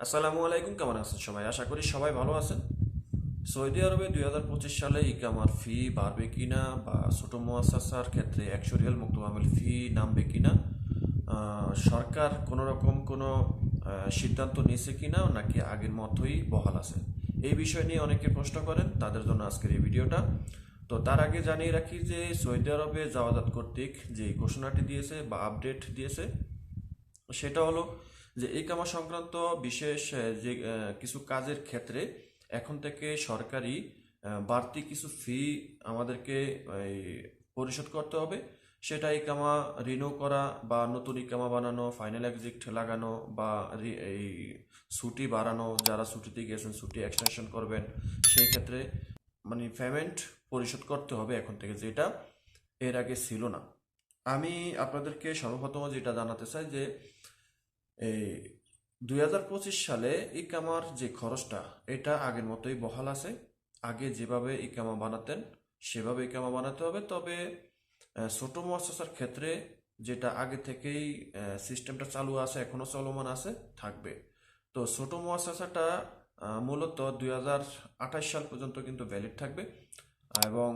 আসসালামু আলাইকুম কেমন আছেন সবাই? আশা করি সবাই ভালো আছেন। সৌদি আরবে দুই হাজার পঁচিশ সালে ইকামার ফি বাড়বে কিনা বা ছোট মোয়াসাসার ক্ষেত্রে একশো রিয়াল মুক্ত মামুল ফি নামবে কিনা আহ, সরকার কোনো রকম কোনো সিদ্ধান্ত নিয়েছে কিনা নাকি আগের মতোই বহাল আছে? এই বিষয় নিয়ে অনেকে প্রশ্ন করেন তাদের জন্য আজকের এই ভিডিওটা। তো তার আগে জানিয়ে রাখি যে সৌদি আরবে জাওয়াজাত কর্তৃক যে ঘোষণাটি দিয়েছে বা আপডেট দিয়েছে সেটা হলো যে এই কামা সংক্রান্ত বিশেষ যে কিছু কাজের ক্ষেত্রে এখন থেকে সরকারি বাড়তি কিছু ফি আমাদেরকে পরিশোধ করতে হবে। সেটা ইকামা রিনিউ করা বা নতুন ইকামা বানানো ফাইনাল এক্সিট লাগানো বা এই ছুটি বাড়ানো, যারা ছুটিতে গেছেন ছুটি এক্সটেনশন করবেন, সেই ক্ষেত্রে মানে পেমেন্ট পরিশোধ করতে হবে এখন থেকে, যেটা এর আগে ছিল না। আমি আপনাদেরকে সর্বপ্রথম যেটা জানাতে চাই যে এই দুই হাজার পঁচিশ সালে ইকামার যে খরচটা এটা আগের মতোই বহাল আছে। আগে যেভাবে ইকামা বানাতেন সেভাবে ইকামা বানাতে হবে। তবে ছোট মুয়াসাসার ক্ষেত্রে যেটা আগে থেকেই সিস্টেমটা চালু আছে এখনও চলমান আছে থাকবে। তো ছোট আহ, মূলত দুই হাজার আঠাশ সাল পর্যন্ত কিন্তু ভ্যালিড থাকবে। এবং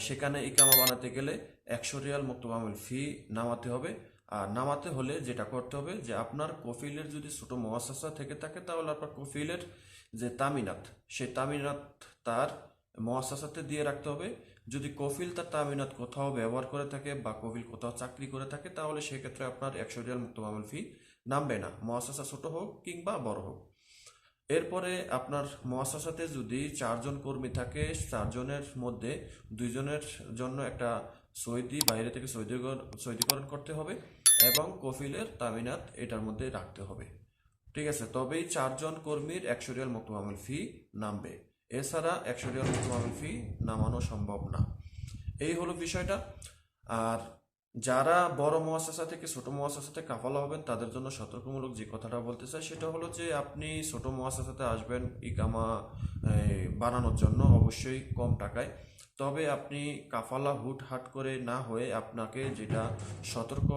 সেখানে ইকামা বানাতে গেলে একশো রিয়াল মুক্ত মামুল ফি নামাতে হবে। নামাতে হলে যেটা করতে হবে যে আপনার কফিলের যদি ছোট মহাসাসা থেকে থাকে, তাহলে আপনার কফিলের যে তামিনাত, সেই তামিনাত তার মহাসাসাতে দিয়ে রাখতে হবে। যদি কফিল তার তামিনাত কোথাও ব্যবহার করে থাকে বা কফিল কোথাও চাকরি করে থাকে, তাহলে সেক্ষেত্রে আপনার একশো রিয়াল মুক্ত মামুল ফি নামবে না। মহাসাসা ছোট হোক কিংবা বড় হোক। এরপরে আপনার মহাসাসাতে যদি চারজন কর্মী থাকে, চারজনের মধ্যে দুইজনের জন্য একটা সৌদি, বাইরে থেকে সৌদিকরণ সৌদিকরণ করতে হবে। এবং কফিলের তামিনাত এটার মধ্যে রাখতে হবে। ঠিক আছে তবেই চারজন কর্মীর একশো রিয়াল মুক্ত ফি নামবে। এছাড়া একশো রিয়াল মুক্ত ফি নামানো সম্ভব না। এই হলো বিষয়টা। আর যারা বড় মহাশাসা থেকে ছোট মহাশাসাতে কাফালা হবেন, তাদের জন্য সতর্কমূলক যে কথাটা বলতে চাই সেটা হলো যে আপনি ছোট মহাশাসাতে আসবেন ইকামা বানানোর জন্য অবশ্যই কম টাকায়। তবে আপনি কাফালা হুট হাট করে না হয়ে আপনাকে যেটা সতর্ক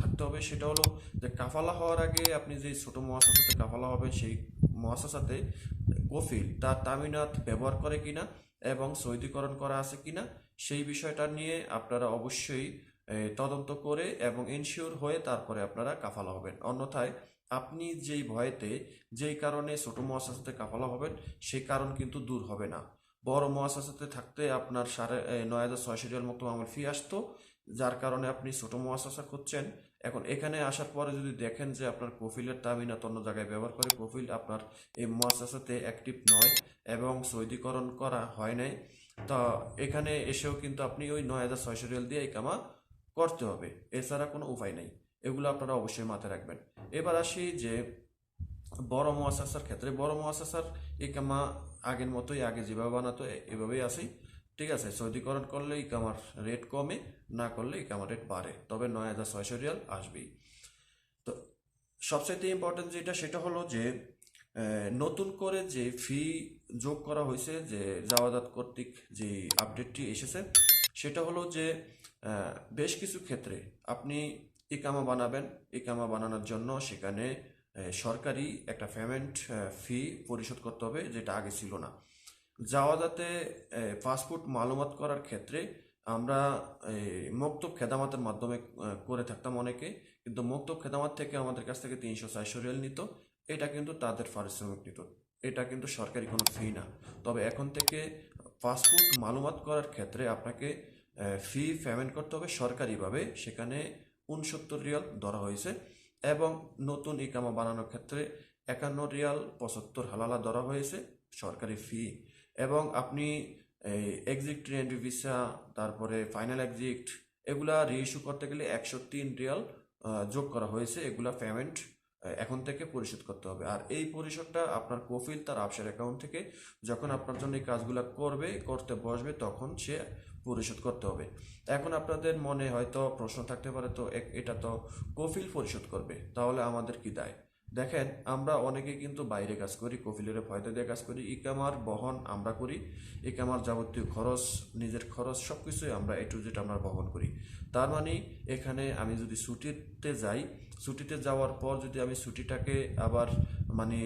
থাকতে হবে সেটা হলো যে কাফালা হওয়ার আগে আপনি যে ছোট মহাশাসাতে কাফালা হবেন সেই মহাশাসাতে কফিল, তার তামিনাত ব্যবহার করে কিনা এবং সৌদিকরণ করা আছে কিনা সেই বিষয়টা নিয়ে আপনারা অবশ্যই তদন্ত করে এবং ইনশিওর হয়ে তারপরে আপনারা কাফালা হবেন। অন্যথায় আপনি যেই ভয়েতে, যেই কারণে ছোট মহাশাসাতে কাফালা হবেন, সেই কারণ কিন্তু দূর হবে না। বড় মহাশাসাতে থাকতে আপনার সাড়ে নয় হাজার ছয়শো রিয়াল মতো আমার ফি আসতো, যার কারণে আপনি ছোট মহাশাসা করছেন এখন এখানে আসার পরে যদি দেখেন যে আপনার কফিলের তামিনাত অন্য জায়গায় ব্যবহার করে কফিল আপনার এই মহাশাসাতে অ্যাক্টিভ নয় এবং সৌদিকরণ করা হয় নাই, তা এখানে এসেও কিন্তু আপনি ওই নয় হাজার ছয়শো রিয়াল দিয়ে এই কামা করতে হবে। এছাড়া কোনো উপায় নেই। এগুলো আপনারা অবশ্যই মাথায় রাখবেন। এবার আসি যে বড় মহাশাসার ক্ষেত্রে। বড় মহাশাসার এই কামা আগের মতোই, আগে যেভাবে বানাতো এভাবেই আসি। ঠিক আছে? সৌদিকরণ করলে এই কামার রেট কমে, না করলে এই কামার রেট বাড়ে। তবে নয় হাজার ছয়শো রিয়াল আসবেই। তো সবচাইতে ইম্পর্টেন্ট যেটা, সেটা হলো যে নতুন করে যে ফি যোগ করা হয়েছে, যে জাওয়াদাত কর্তৃক যে আপডেটটি এসেছে, সেটা হলো যে বেশ কিছু ক্ষেত্রে আপনি ইকামা বানাবেন। ইকামা বানানোর জন্য সেখানে সরকারি একটা পেমেন্ট ফি পরিশোধ করতে হবে যেটা আগে ছিল না। জাওয়াদাতে পাসপোর্ট মালুমাত করার ক্ষেত্রে আমরা এই, মক্তব খেদামাতের মাধ্যমে করে থাকতাম অনেকে। কিন্তু মক্তব খেদামাত থেকে আমাদের কাছ থেকে তিনশো চারশো রিয়াল নিত। এটা কিন্তু তাদের পারিশ্রমিক নিত। এটা কিন্তু সরকারি কোনো ফি না। তবে এখন থেকে পাসপোর্ট মালুমাত করার ক্ষেত্রে আপনাকে ফি পেমেন্ট করতে হবে সরকারিভাবে। সেখানে উনসত্তর রিয়াল ধরা হয়েছে এবং নতুন ইকামা বানানোর ক্ষেত্রে একান্ন রিয়াল পঁচাত্তর হালালা ধরা হয়েছে সরকারি ফি এবং আপনি এক্সিট ট্রেন্ড ভিসা তারপরে ফাইনাল এক্সিট এগুলা রিইস্যু করতে গেলে একশো তিন রিয়াল যোগ করা হয়েছে। এগুলা পেমেন্ট এখন থেকে পরিশোধ করতে হবে। আর এই পরিশোধটা আপনার কফিল তার আপসার অ্যাকাউন্ট থেকে যখন আপনার জন্য এই কাজগুলো করবে, করতে বসবে, তখন সে পরিশোধ করতে হবে। এখন আপনাদের মনে হয়তো প্রশ্ন থাকতে পারে, তো এটা তো কফিল পরিশোধ করবে, তাহলে আমাদের কি দায়? দেখেন, আমরা অনেকে কিন্তু বাইরে কাজ করি, কফিলের ফয়দা দিয়ে কাজ করি, ইকামার বহন আমরা করি, ইকামার যাবতীয় খরচ, নিজের খরচ সব কিছুই আমরা এ টু আমরা বহন করি। তার মানে এখানে আমি যদি ছুটিতে যাই ছুটিতে যাওয়ার পর যদি আমি ছুটিটাকে আবার মানে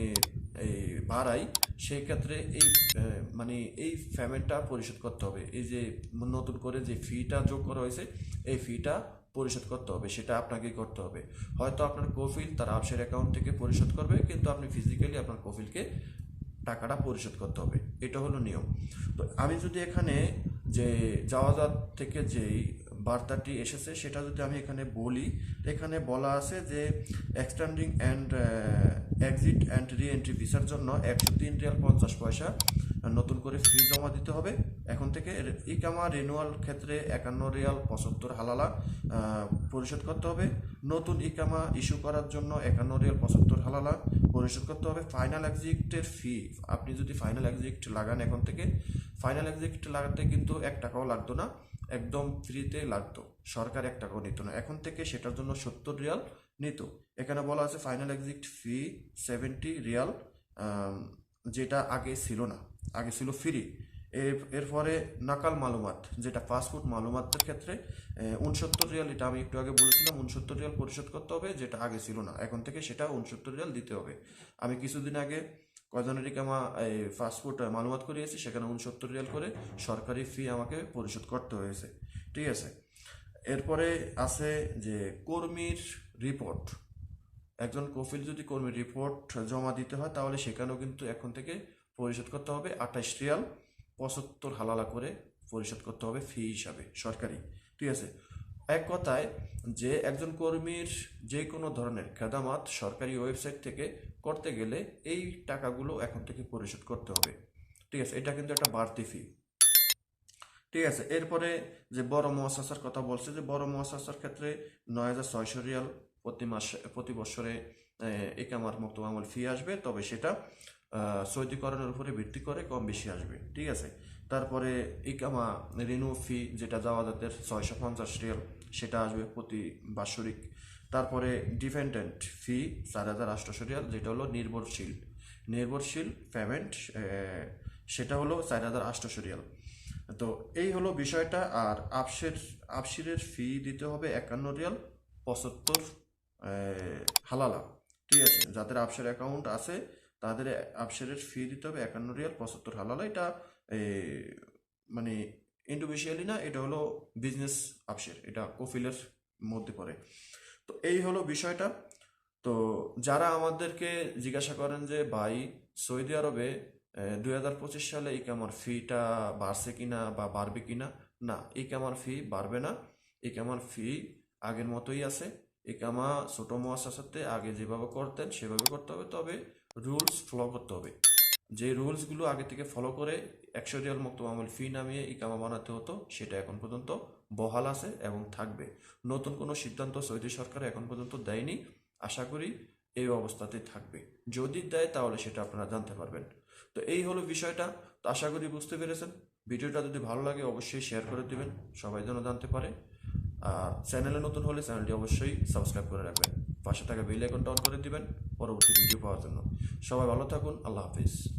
এই বাড়াই সেই ক্ষেত্রে এই মানে এই পেমেন্টটা পরিশোধ করতে হবে। এই যে নতুন করে যে ফিটা যোগ করা হয়েছে, এই ফিটা পরিশোধ করতে হবে, সেটা আপনাকেই করতে হবে। হয়তো আপনার কফিল তার আপসের অ্যাকাউন্ট থেকে পরিশোধ করবে, কিন্তু আপনি ফিজিক্যালি আপনার কফিলকে টাকাটা পরিশোধ করতে হবে। এটা হলো নিয়ম। তো আমি যদি এখানে যে যাওয়াজাত থেকে যেই বার্তাটি এসেছে, সেটা যদি আমি এখানে বলি, তো এখানে বলা আছে যে extending and exit and reentry ভিসার জন্য একশো তিন রিয়াল পঞ্চাশ পয়সা নতুন করে ফি জমা দিতে হবে। এখন থেকে ইকামা রিনুয়াল ক্ষেত্রে একান্ন রিয়াল পঁচাত্তর হালালা পরিশোধ করতে হবে। নতুন ইকামা ইস্যু করার জন্য একান্ন রিয়াল পঁচাত্তর হালালা পরিশোধ করতে হবে। ফাইনাল এক্সিটের ফি আপনি যদি ফাইনাল এক্সিট লাগান এখন থেকে ফাইনাল এক্সিট লাগাতে কিন্তু এক টাকাও লাগতো না। একদম ফ্রিতে লাগতো। সরকার এক টাকাও নিত না। এখন থেকে সেটার জন্য সত্তর রিয়াল নিত। এখানে বলা আছে final exit fee seventy riyal যেটা আগে ছিল না। আগে ছিল ফ্রি এর এরপরে নাকাল মালুমাত, যেটা পাসপোর্ট মালুমাতের ক্ষেত্রে উনসত্তর রিয়াল, এটা আমি একটু আগে বলেছিলাম, উনসত্তর রিয়াল পরিশোধ করতে হবে, যেটা আগে ছিল না। এখন থেকে সেটা উনসত্তর রিয়াল দিতে হবে। আমি কিছুদিন আগে কজনেরই কামা এই পাসপোর্ট মালুমাত করিয়েছি, সেখানে উনসত্তর রিয়াল করে সরকারি ফি আমাকে পরিশোধ করতে হয়েছে। ঠিক আছে? এরপরে আছে যে কর্মীর রিপোর্ট একজন কফিল যদি কর্মীর রিপোর্ট জমা দিতে হয়, তাহলে সেখানেও কিন্তু এখন থেকে পরিশোধ করতে হবে আঠাশ রিয়াল, পঁচাত্তর হালালা করে পরিশোধ করতে হবে ফি হিসাবে সরকারি। ঠিক আছে? এক কথায় যে একজন কর্মীর যে কোনো ধরনের খেদামাত সরকারি ওয়েবসাইট থেকে করতে গেলে এই টাকাগুলো এখন থেকে পরিশোধ করতে হবে। ঠিক আছে, এটা কিন্তু একটা বাড়তি ফি ঠিক আছে, এরপরে যে বড় মহাশাসার কথা বলছে, যে বড় মহাশাসার ক্ষেত্রে নয় হাজার ছয়শো রিয়াল প্রতি মাসে, প্রতি বছরে একামার মুক্ত আমল ফি আসবে, তবে সেটা সৌদিকরণের উপরে ভিত্তি করে কম বেশি আসবে। ঠিক আছে, তারপরে ইকামা রিনু ফি যেটা জাওয়াজাতের ছয়শো পঞ্চাশ রিয়াল। সেটা আসবে প্রতি বাৎসরিক। তারপরে ডিপেন্ডেন্ট ফি চার হাজার আটশোশো রিয়াল, যেটা হলো নির্ভরশীল। নির্ভরশীল পেমেন্ট সেটা হলো চার হাজার আটশোশো রিয়াল। তো এই হলো বিষয়টা, আর আপসের, আপসিরের ফি দিতে হবে একান্ন রিয়াল, পঁচাত্তর হালালা। ঠিক আছে, যাদের আপসের অ্যাকাউন্ট আছে, তাদের আপসেরের ফি দিতে হবে একান্ন রিয়াল, পঁচাত্তর হালালা। এটা মানে ইন্ডিভিজুয়ালি না, এটা হলো বিজনেস আপসের এটা কফিলের মধ্যে পড়ে। তো এই হলো বিষয়টা। তো যারা আমাদেরকে জিজ্ঞাসা করেন যে, ভাই, সৌদি আরবে দুই হাজার পঁচিশ সালে ইকামার ফিটা বাড়ছে কিনা বা বাড়বে কিনা? না ইকামার ফি বাড়বে না। ইকামার ফি আগের মতোই আছে। ইকামা ছোট মহাসাসাতে আগে যেভাবে করতেন, সেভাবে করতে হবে। তবে রুলস ফলো করতে হবে। যে রুলসগুলো আগে থেকে ফলো করে একশো রিয়াল মুক্ত আমল ফি নামিয়ে ইকামা বানাতে হতো, সেটা এখন পর্যন্ত বহাল আছে এবং থাকবে। নতুন কোনো সিদ্ধান্ত সৌদি সরকার এখন পর্যন্ত দেয়নি। আশা করি এই অবস্থাতেই থাকবে। যদি দেয়, তাহলে সেটা আপনারা জানতে পারবেন। তো এই হলো বিষয়টা। তো আশা করি বুঝতে পেরেছেন। ভিডিওটা যদি ভালো লাগে, অবশ্যই শেয়ার করে দেবেন। সবাই যেন জানতে পারে। আর চ্যানেলে নতুন হলে চ্যানেলটি অবশ্যই সাবস্ক্রাইব করে রাখবেন। পাশে থাকা বেল আইকনটা অন করে দিবেন। পরবর্তী ভিডিও পাওয়ার জন্য। সবাই ভালো থাকুন। আল্লাহ হাফিজ।